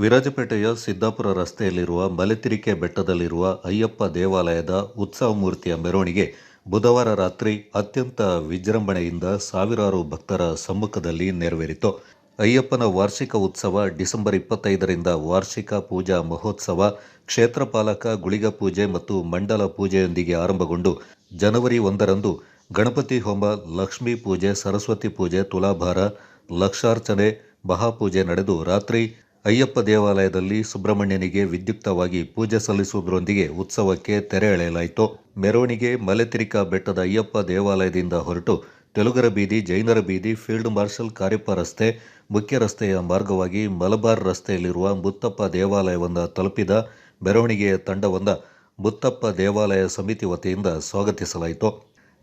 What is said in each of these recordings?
ವಿರಾಜಪೇಟೆಯ ಸಿದ್ದಾಪುರ ರಸ್ತೆಯಲ್ಲಿರುವ ಮಲೆತಿರಿಕೆ ಬೆಟ್ಟದಲ್ಲಿರುವ ಅಯ್ಯಪ್ಪ ದೇವಾಲಯದ ಉತ್ಸವ ಮೂರ್ತಿಯ ಮೆರವಣಿಗೆ ಬುಧವಾರ ರಾತ್ರಿ ಅತ್ಯಂತ ವಿಜೃಂಭಣೆಯಿಂದ ಸಾವಿರಾರು ಭಕ್ತರ ಸಮ್ಮುಖದಲ್ಲಿ ನೆರವೇರಿತು. ಅಯ್ಯಪ್ಪನ ವಾರ್ಷಿಕ ಉತ್ಸವ ಡಿಸೆಂಬರ್ ಇಪ್ಪತ್ತೈದರಿಂದ ವಾರ್ಷಿಕ ಪೂಜಾ ಮಹೋತ್ಸವ, ಕ್ಷೇತ್ರಪಾಲಕ ಗುಳಿಗ ಪೂಜೆ ಮತ್ತು ಮಂಡಲ ಪೂಜೆಯೊಂದಿಗೆ ಆರಂಭಗೊಂಡು ಜನವರಿ ಒಂದರಂದು ಗಣಪತಿ ಹೋಮ, ಲಕ್ಷ್ಮೀ ಪೂಜೆ, ಸರಸ್ವತಿ ಪೂಜೆ, ತುಲಾಭಾರ, ಲಕ್ಷಾರ್ಚನೆ ಮಹಾಪೂಜೆ ನಡೆದು ರಾತ್ರಿ ಅಯ್ಯಪ್ಪ ದೇವಾಲಯದಲ್ಲಿ ಸುಬ್ರಹ್ಮಣ್ಯನಿಗೆ ವಿದ್ಯುಕ್ತವಾಗಿ ಪೂಜೆ ಸಲ್ಲಿಸುವುದರೊಂದಿಗೆ ಉತ್ಸವಕ್ಕೆ ತೆರೆ ಎಳೆಯಲಾಯಿತು. ಮೆರವಣಿಗೆ ಮಲೆತಿರಿಕಾ ಬೆಟ್ಟದ ಅಯ್ಯಪ್ಪ ದೇವಾಲಯದಿಂದ ಹೊರಟು ತೆಲುಗರ ಬೀದಿ, ಜೈನರ ಬೀದಿ, ಫೀಲ್ಡ್ ಮಾರ್ಷಲ್, ಕಾರ್ಯಪ್ಪ ರಸ್ತೆ, ಮುಖ್ಯ ರಸ್ತೆಯ ಮಾರ್ಗವಾಗಿ ಮಲಬಾರ್ ರಸ್ತೆಯಲ್ಲಿರುವ ಮುತ್ತಪ್ಪ ದೇವಾಲಯವನ್ನು ತಲುಪಿದ ಮೆರವಣಿಗೆಯ ತಂಡವೊಂದ ಮುತ್ತಪ್ಪ ದೇವಾಲಯ ಸಮಿತಿ ವತಿಯಿಂದ ಸ್ವಾಗತಿಸಲಾಯಿತು.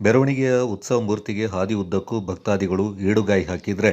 ಮೆರವಣಿಗೆಯ ಉತ್ಸವ ಮೂರ್ತಿಗೆ ಹಾದಿ ಉದ್ದಕ್ಕೂ ಭಕ್ತಾದಿಗಳು ಈಡುಗಾಯಿ ಹಾಕಿದ್ರೆ